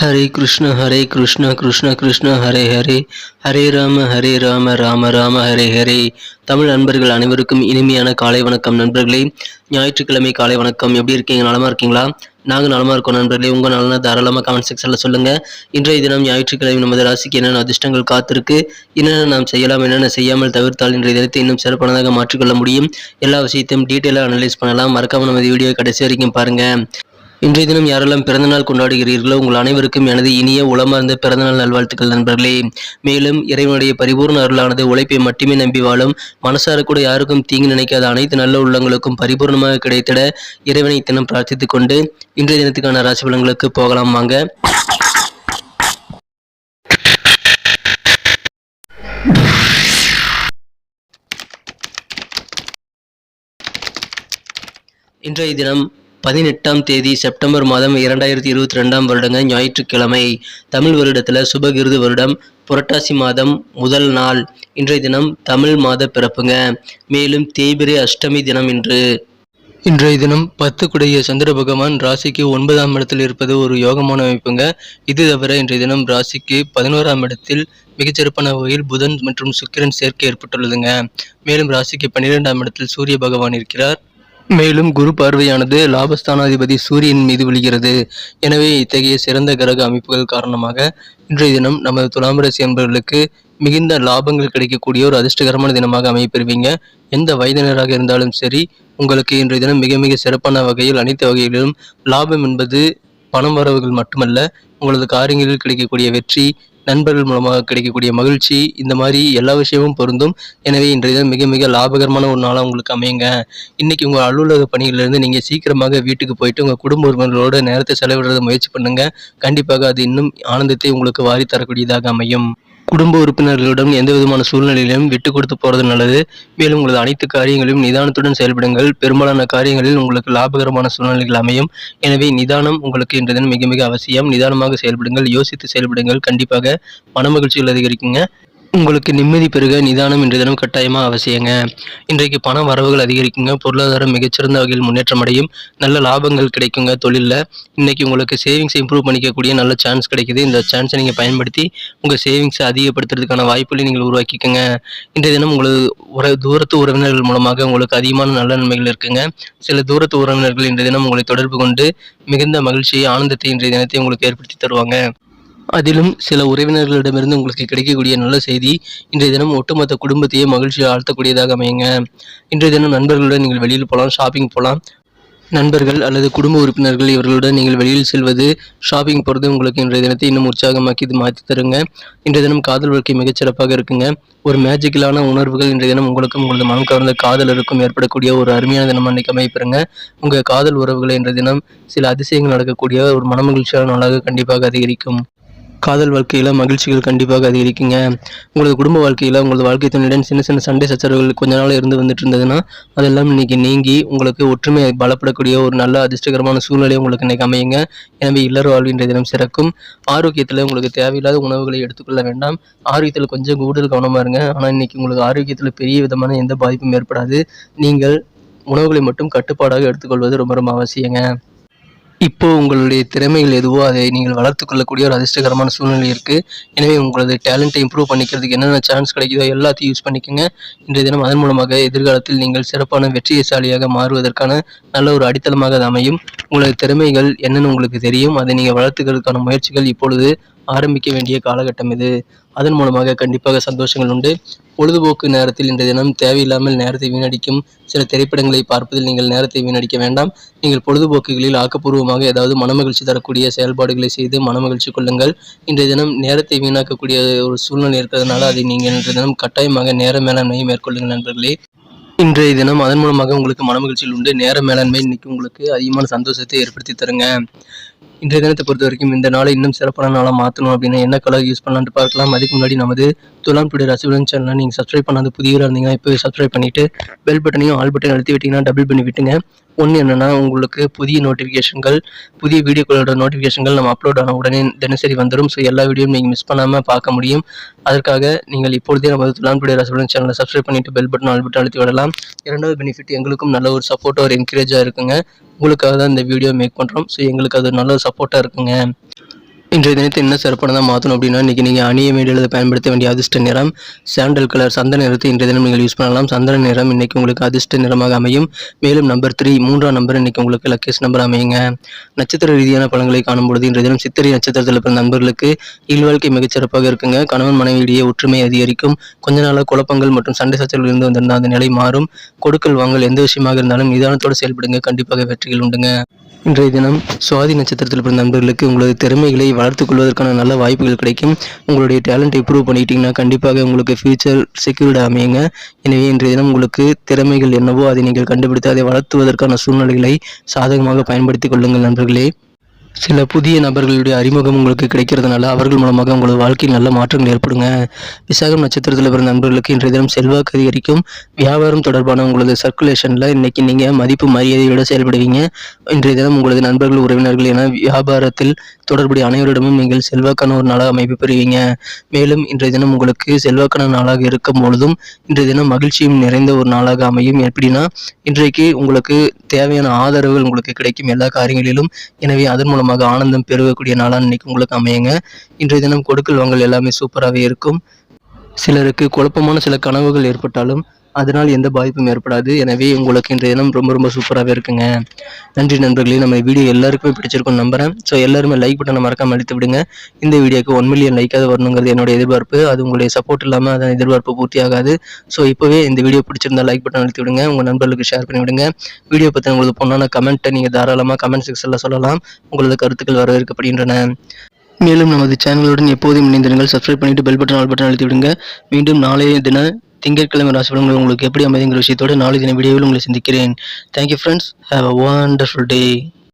ஹரே கிருஷ்ண ஹரே கிருஷ்ண கிருஷ்ண கிருஷ்ண ஹரே ஹரே. ஹரே ராம ஹரே ராம ராம ராம ஹரே ஹரே. தமிழ் நண்பர்கள் அனைவருக்கும் இனிமையான காலை வணக்கம் நண்பர்களே. ஞாயிற்றுக்கிழமை காலை வணக்கம். எப்படி இருக்கீங்க? நலமா இருக்கீங்களா? நாங்கள் நலமாக இருக்கோம் நண்பர்களே. உங்கள் நலனை தாராளமாக கமெண்ட் செக்ஷனில் சொல்லுங்கள் இன்றைய தினம் ஞாயிற்றுக்கிழமை நமது ராசிக்கு என்னென்ன அதிர்ஷ்டங்கள் காத்திருக்கு? என்னென்ன நாம் செய்யலாம் என்னென்ன செய்யாமல் தவிர்த்தால் இன்றைய தினத்தை இன்னும் சிறப்பானதாக மாற்றிக்கொள்ள முடியும்? எல்லா விஷயத்தையும் டீட்டெயிலாக அனலைஸ் பண்ணலாம். மறக்காமல் நமது வீடியோ கடைசி வரைக்கும் பாருங்கள் இன்றைய தினம் யாரெல்லாம் பிறந்தநாள் கொண்டாடுகிறீர்களோ உங்கள் அனைவருக்கும் எனது இனிய உளமார்ந்த பிறந்தநாள் நல்வாழ்த்துக்கள் நண்பர்களே. மேலும் இறைவனுடைய பரிபூர்ண அருளானது உழைப்பை மட்டுமே நம்பி வாழும் மனசார கூட யாருக்கும் தீங்கு நினைக்காத அனைத்து நல்ல உள்ளங்களுக்கும் பரிபூர்ணமாக கிடைத்திட இறைவனை தினம் பிரார்த்தித்துக் கொண்டு இன்றைய தினத்துக்கான ராசி பலன்களுக்கு போகலாம் வாங்க. இன்றைய தினம் பதினெட்டாம் தேதி செப்டம்பர் மாதம் இரண்டாயிரத்தி இருபத்தி ரெண்டாம் வருடங்க ஞாயிற்றுக்கிழமை தமிழ் வருடத்தில் சுபகிருது வருடம் புரட்டாசி மாதம் முதல் நாள். இன்றைய தினம் தமிழ் மாத பிறப்புங்க. மேலும் தேய்பிரை அஷ்டமி தினம் இன்று. இன்றைய தினம் பத்து குடைய சந்திர பகவான் ராசிக்கு ஒன்பதாம் இடத்தில் இருப்பது ஒரு யோகமான அமைப்புங்க. இது தவிர இன்றைய தினம் ராசிக்கு பதினோராம் இடத்தில் மிகச்சிறப்பான வகையில் புதன் மற்றும் சுக்கிரன் சேர்க்கை ஏற்பட்டுள்ளதுங்க. மேலும் ராசிக்கு பன்னிரெண்டாம் இடத்தில் சூரிய பகவான் இருக்கிறார். மேலும் குரு பார்வையானது லாபஸ்தானாதிபதி சூரியன் மீது விழுகிறது. எனவே இத்தகைய சிறந்த கிரக அமைப்புகள் காரணமாக இன்றைய தினம் நமது துலாம் ராசி என்பவர்களுக்கு மிகுந்த லாபங்கள் கிடைக்கக்கூடிய ஒரு அதிர்ஷ்டகரமான தினமாக அமைப்பெறுவீங்க எந்த வயதினராக இருந்தாலும் சரி உங்களுக்கு இன்றைய தினம் மிக மிக சிறப்பான வகையில் அனைத்து வகைகளிலும் லாபம் என்பது பணம் வரவுகள் மட்டுமல்ல உங்களது காரியங்களில் கிடைக்கக்கூடிய வெற்றி நண்பர்கள் மூலமாக கிடைக்கக்கூடிய மகிழ்ச்சி இந்த மாதிரி எல்லா விஷயமும் பொருந்தும். எனவே இன்றைய தினம் மிக மிக லாபகரமான ஒரு நாளாக உங்களுக்கு அமையுங்க. இன்னைக்கு உங்கள் அலுவலக பணிகளிலிருந்து நீங்கள் சீக்கிரமாக வீட்டுக்கு போயிட்டு உங்கள் குடும்ப உறுப்பினர்களோட நேரத்தை செலவிடுறத முயற்சி பண்ணுங்க. கண்டிப்பாக அது இன்னும் ஆனந்தத்தை உங்களுக்கு வாரி தரக்கூடியதாக அமையும். குடும்ப உறுப்பினர்களிடம் எந்த விதமான சூழ்நிலையிலும் விட்டு கொடுத்து போகிறது நல்லது. மேலும் உங்களது அனைத்து காரியங்களையும் நிதானத்துடன் செயல்படுங்கள். பெரும்பாலான காரியங்களில் உங்களுக்கு லாபகரமான சூழ்நிலைகள் அமையும். எனவே நிதானம் உங்களுக்கு இன்றைய தினம் மிக மிக அவசியம். நிதானமாக செயல்படுங்கள் யோசித்து செயல்படுங்கள். கண்டிப்பாக மனமகிழ்ச்சிகள் அதிகரிக்குங்க. உங்களுக்கு நிம்மதி பெருக நிதானம் இன்றைய தினம் கட்டாயமாக அவசியங்க. இன்றைக்கு பண வரவுகள் அதிகரிக்குங்க. பொருளாதாரம் மிகச்சிறந்த வகையில் முன்னேற்றம் அடையும். நல்ல லாபங்கள் கிடைக்குங்க தொழிலில். இன்றைக்கி உங்களுக்கு சேவிங்ஸ் இம்ப்ரூவ் பண்ணிக்கக்கூடிய நல்ல சான்ஸ் கிடைக்குது. இந்த சான்ஸை நீங்கள் பயன்படுத்தி உங்கள் சேவிங்ஸை அதிகப்படுத்துறதுக்கான வாய்ப்புகளை நீங்கள் உருவாக்கிக்கோங்க. இன்றைய தினம் உங்களுக்கு உற தூரத்து உறவினர்கள் மூலமாக உங்களுக்கு அதிகமான நல்ல நன்மைகள் இருக்குங்க. சில தூரத்து உறவினர்கள் இன்றைய தினம் உங்களை தொடர்பு கொண்டு மிகுந்த மகிழ்ச்சியை ஆனந்தத்தை இன்றைய தினத்தை உங்களுக்கு ஏற்படுத்தி தருவாங்க. அதிலும் சில உறவினர்களிடமிருந்து உங்களுக்கு கிடைக்கக்கூடிய நல்ல செய்தி இன்றைய தினம் ஒட்டுமொத்த குடும்பத்தையே மகிழ்ச்சி ஆழ்த்தக்கூடியதாக அமையுங்க. இன்றைய தினம் நண்பர்களுடன் நீங்கள் வெளியில் போகலாம் ஷாப்பிங் போகலாம். நண்பர்கள் அல்லது குடும்ப உறுப்பினர்கள் இவர்களுடன் நீங்கள் வெளியில் செல்வது ஷாப்பிங் போகிறது உங்களுக்கு இன்றைய தினத்தை இன்னும் உற்சாகமாக்கி இது மாற்றி தருங்க. இன்றைய தினம் காதல் வாழ்க்கை மிகச்சிறப்பாக இருக்குங்க. ஒரு மேஜிக்கலான உணர்வுகள் இன்றைய தினம் உங்களுக்கும் உங்களது மனம் கவர்ந்த காதலருக்கும் ஏற்படக்கூடிய ஒரு அருமையான தினம் அன்னைக்கு அமைப்பெறுங்க உங்கள் காதல் உறவுகளை இன்றைய தினம் சில அதிசயங்கள் நடக்கக்கூடிய ஒரு மனமகிழ்ச்சியான நாளாக கண்டிப்பாக அதிகரிக்கும். காதல் வாழ்க்கையில் மகிழ்ச்சிகள் கண்டிப்பாக அதிகரிக்குங்க. உங்களது குடும்ப வாழ்க்கையில் உங்களது வாழ்க்கை துணையுடன் சின்ன சின்ன சண்டை சச்சரவுகள் கொஞ்ச நாள் இருந்து வந்துட்டு இருந்ததுன்னா அதெல்லாம் இன்னைக்கு நீங்கி உங்களுக்கு ஒற்றுமை பலப்படக்கூடிய ஒரு நல்ல அதிர்ஷ்டகரமான சூழ்நிலை உங்களுக்கு இன்றைக்கி அமையுங்க. எனவே இல்லற வாழ்வின்ற தினம் சிறக்கும். ஆரோக்கியத்தில் உங்களுக்கு தேவையில்லாத உணவுகளை எடுத்துக்கொள்ள வேண்டாம். ஆரோக்கியத்தில் கொஞ்சம் கூடுதல் கவனமாக இருங்க. ஆனால் இன்னைக்கு உங்களுக்கு ஆரோக்கியத்தில் பெரிய விதமான எந்த பாதிப்பும் ஏற்படாது. நீங்கள் உணவுகளை மட்டும் கட்டுப்பாடாக எடுத்துக்கொள்வது ரொம்ப ரொம்ப அவசியங்க. இப்போ உங்களுடைய திறமைகள் எதுவோ அதை நீங்கள் வளர்த்துக்கொள்ளக்கூடிய ஒரு அதிர்ஷ்டகரமான சூழ்நிலை இருக்குது எனவே உங்களது டேலண்ட்டை இம்ப்ரூவ் பண்ணிக்கிறதுக்கு என்னென்ன சான்ஸ் கிடைக்குதோ எல்லாத்தையும் யூஸ் பண்ணிக்கோங்க. இன்றைய தினம் அதன் மூலமாக எதிர்காலத்தில் நீங்கள் சிறப்பான வெற்றியசாலியாக மாறுவதற்கான நல்ல ஒரு அடித்தளமாக அது அமையும். உங்களது திறமைகள் என்னென்னு உங்களுக்கு தெரியும். அதை நீங்கள் வளர்த்துக்கிறதுக்கான முயற்சிகள் இப்பொழுது ஆரம்பிக்க வேண்டிய காலகட்டம் இது. அதன் மூலமாக கண்டிப்பாக சந்தோஷங்கள் உண்டு. பொழுதுபோக்கு நேரத்தில் இன்றைய தினம் தேவையில்லாமல் நேரத்தை வீணடிக்கும் சில திரைப்படங்களை பார்ப்பதில் நீங்கள் நேரத்தை வீணடிக்க வேண்டாம். நீங்கள் பொழுதுபோக்குகளில் ஆக்கப்பூர்வமாக ஏதாவது மனமகிழ்ச்சி தரக்கூடிய செயல்பாடுகளை செய்து மனமகிழ்ச்சி கொள்ளுங்கள். இன்றைய தினம் நேரத்தை வீணாக்கக்கூடிய ஒரு சூழ்நிலை இருக்கிறதுனால அதை நீங்கள் இன்றைய தினம் கட்டாயமாக நேர மேலாண்மையை மேற்கொள்ளுங்கள் நண்பர்களே. இன்றைய தினம் அதன் மூலமாக உங்களுக்கு மனமகிழ்ச்சியில் உண்டு. நேர மேலாண்மை இன்னைக்கு உங்களுக்கு அதிகமான சந்தோஷத்தை ஏற்படுத்தி தருங்க. இன்றைய தினத்தை பொறுத்த வரைக்கும் இந்த நாளை இன்னும் சிறப்பான நாளாக மாற்றணும் அப்படின்னா என்ன கலர் யூஸ் பண்ணலான்ட்டு பார்க்கலாம். அதுக்கு முன்னாடி நமது துலாம் டுடே ரசிகன் சேனலை நீங்கள் சப்ஸ்கிரைப் பண்ணாத புதியவராக இருந்தீங்கன்னா இப்போ சப்ஸ்கிரைப் பண்ணிவிட்டு பெல் பட்டனையும் ஆல் பட்டனையும் அழுத்தி விட்டிங்கன்னா டபுள் பண்ணி விட்டுங்க. ஒன்று என்னென்னா உங்களுக்கு புதிய நோட்டிஃபிகேஷன்கள் புதிய வீடியோக்களோட நோட்டிஃபிகேஷன்கள் நம்ம அப்லோட் ஆன உடனே தினசரி வந்துடும் ஸோ எல்லா வீடியோவும் நீங்கள் மிஸ் பண்ணாமல் பார்க்க முடியும். அதற்காக நீங்கள் இப்பொழுதே நம்ம துலான்புடைய டுடே சேனலை சப்ஸ்கிரைப் பண்ணிவிட்டு பெல் பட்டன் ஆல் பட்டன் அழுத்தி விடலாம். இரண்டாவது பெனிஃபிட் எங்களுக்கும் நல்ல ஒரு சப்போர்ட்டாக ஒரு என்கரேஜாக இருக்குங்க. உங்களுக்காக தான் இந்த வீடியோ மேக் பண்ணுறோம் ஸோ எங்களுக்கு அது நல்ல சப்போர்ட்டாக இருக்குங்க. இன்றைய தினத்தை என்ன சிறப்பானதாக மாற்றணும் அப்படின்னா இன்றைக்கி நீங்கள் அணிய வேண்டியதை பயன்படுத்த வேண்டிய அதிர்ஷ்ட நிறம் சாண்டல் கலர் சந்தன நிறத்தை இன்றைய தினம் நீங்கள் யூஸ் பண்ணலாம். சந்தன நிறம் இன்றைக்கி உங்களுக்கு அதிர்ஷ்ட நிறமாக அமையும். மேலும் நம்பர் த்ரீ மூன்றாம் நம்பர் இன்றைக்கி உங்களுக்கு லக்கேஸ் நம்பர் அமையுங்க. நட்சத்திர ரீதியான பலன்களை காணும்பொழுது இன்றைய தினம் சித்திரை நட்சத்திரத்தில் பிறந்த நண்பர்களுக்கு இல்வாழ்க்கை மிகச்சிறப்பாக இருக்குங்க. கணவன் மனைவியிடையே ஒற்றுமை அதிகரிக்கும். கொஞ்ச நாளாக குழப்பங்கள் மற்றும் சண்டை சச்சரவுகள் இருந்து வந்திருந்த அந்த நிலை மாறும். கொடுக்கல் வாங்கல் எந்த விஷயமாக இருந்தாலும் நிதானத்தோடு செயல்படுங்க. கண்டிப்பாக வெற்றிகள் உண்டுங்க. இன்றைய தினம் சுவாதி நட்சத்திரத்தில் பிறந்த நண்பர்களுக்கு உங்களது திறமைகளை வளர்த்துக் கொள்வதற்கான நல்ல வாய்ப்புகள் கிடைக்கும். உங்களுடைய டேலண்ட்டை இம்ப்ரூவ் பண்ணிக்கிட்டீங்கன்னா கண்டிப்பாக உங்களுக்கு ஃபியூச்சர் செக்யூர்டு அமையுங்க. எனவே இன்றைய தினம் உங்களுக்கு திறமைகள் என்னவோ அதை நீங்கள் கண்டுபிடித்து அதை வளர்த்துவதற்கான சூழ்நிலைகளை சாதகமாக பயன்படுத்திக் கொள்ளுங்கள் நண்பர்களே. சில புதிய நபர்களுடைய அறிமுகம் உங்களுக்கு கிடைக்கிறதுனால அவர்கள் மூலமாக உங்களது வாழ்க்கையில் நல்ல மாற்றங்கள் ஏற்படுங்க. விசாகம் நட்சத்திரத்தில் பிறந்த நண்பர்களுக்கு இன்றைய தினம் செல்வாக்கு அதிகரிக்கும். வியாபாரம் தொடர்பான உங்களது சர்க்குலேஷனில் இன்னைக்கு நீங்கள் மதிப்பு மரியாதையோடு செயல்படுவீங்க. இன்றைய தினம் உங்களது நண்பர்கள் உறவினர்கள் என வியாபாரத்தில் தொடர்புடைய அனைவரிடமும் நீங்கள் செல்வாக்கான ஒரு நாளாக அமைப்பு பெறுவீங்க. மேலும் இன்றைய தினம் உங்களுக்கு செல்வாக்கான நாளாக இருக்கும் பொழுதும் இன்றைய தினம் மகிழ்ச்சியும் நிறைந்த ஒரு நாளாக அமையும். எப்படின்னா இன்றைக்கு உங்களுக்கு தேவையான ஆதரவுகள் உங்களுக்கு கிடைக்கும் எல்லா காரியங்களிலும். எனவே அதன் மூலமாக ஆனந்தம் பெருகக்கூடிய நாளாக இன்னைக்கு உங்களுக்கு அமையுங்க. இன்றைய தினம் கொடுக்கல் வாங்கல் எல்லாமே சூப்பராகவே இருக்கும். சிலருக்கு குழப்பமான சில கனவுகள் ஏற்பட்டாலும் அதனால் எந்த பாதிப்பும் ஏற்படாது. எனவே உங்களுக்கு இன்றைய தினம் ரொம்ப ரொம்ப சூப்பராகவே இருக்குங்க. நன்றி நண்பர்களே நம்ம வீடியோ எல்லாருக்குமே பிடிச்சிருக்கும் நம்புறேன். ஸோ எல்லாருமே லைக் பட்டனை மறக்காம அழுத்தி விடுங்க. இந்த வீடியோக்கு ஒன் மில்லியன் லைக்காக வரணுங்கிறது என்னோட எதிர்பார்ப்பு. அது உங்களுடைய சப்போர்ட் இல்லாமல் அதன் எதிர்பார்ப்பு பூர்த்தி ஆகாது ஸோ இப்போவே இந்த வீடியோ பிடிச்சிருந்தா லைக் பட்டன் அழுத்தி விடுங்க. உங்கள் நண்பர்களுக்கு ஷேர் பண்ணி விடுங்க. வீடியோ பற்றி உங்களுக்கு பொண்ணான கமெண்ட்டை நீங்கள் தாராளமாக கமெண்ட் செக்ஷனில் சொல்லலாம். உங்களது கருத்துக்கள் வரவேற்கப்படுகின்றன. மேலும் நமது சேனலுடன் எப்போதும் இணைந்திருங்கள். சப்ஸ்கிரைப் பண்ணிவிட்டு பெல் பட்டன் ஆல் பட்டன் அழுத்தி விடுங்க. மீண்டும் நாளைய தின திங்கட்கிழமை ராசி பலன்கள் உங்களுக்கு எப்படி அமைதிங்கிற விஷயத்தோடு நாளை தின வீடியோவில் உங்களை சந்திக்கிறேன். Thank you friends have a wonderful day